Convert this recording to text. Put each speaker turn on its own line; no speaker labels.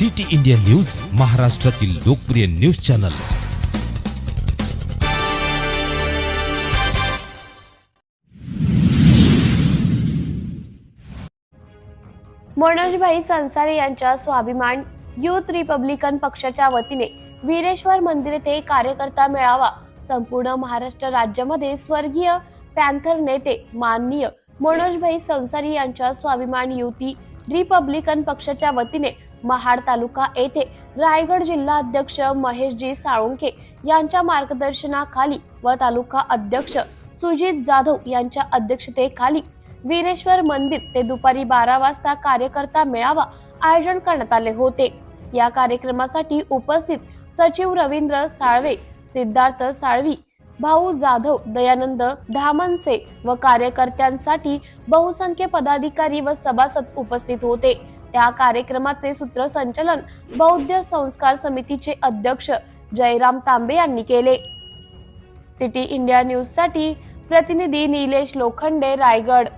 City India news महाराष्ट्रातील लोकप्रिय news channel.
Manojbhai संसारे यांच्या स्वाभिमान युथ रिपब्लिकन पक्षाच्या वतीने वीरेश्वर मंदिर येथे कार्यकर्ता मेळावा संपूर्ण महाराष्ट्र राज्यामध्ये स्वर्गीय पॅन्थर नेते माननीय मनोजभाई संसारी यांच्या स्वाभिमान युती रिपब्लिकन पक्षाच्या वतीने महाड तालुका येथे रायगड जिल्हा अध्यक्ष महेशजी साळुंके यांच्या मार्गदर्शनाखाली व तालुका अध्यक्ष सुजित जाधव यांच्या अध्यक्षतेखाली वीरेश्वर मंदिर ते दुपारी बारा वाजता कार्यकर्ता मेळावा आयोजन करण्यात आले होते. या कार्यक्रमासाठी उपस्थित सचिव रवींद्र साळवे सिद्धार्थ साळवी भाऊ जाधव दयानंद धामनसे व कार्यकर्त्यांसाठी बहुसंख्य पदाधिकारी व सभासद उपस्थित होते. त्या कार्यक्रमाचे सूत्रसंचालन बौद्ध संस्कार समितीचे अध्यक्ष जयराम तांबे यांनी केले. सिटी इंडिया न्यूजसाठी प्रतिनिधी निलेश लोखंडे रायगड.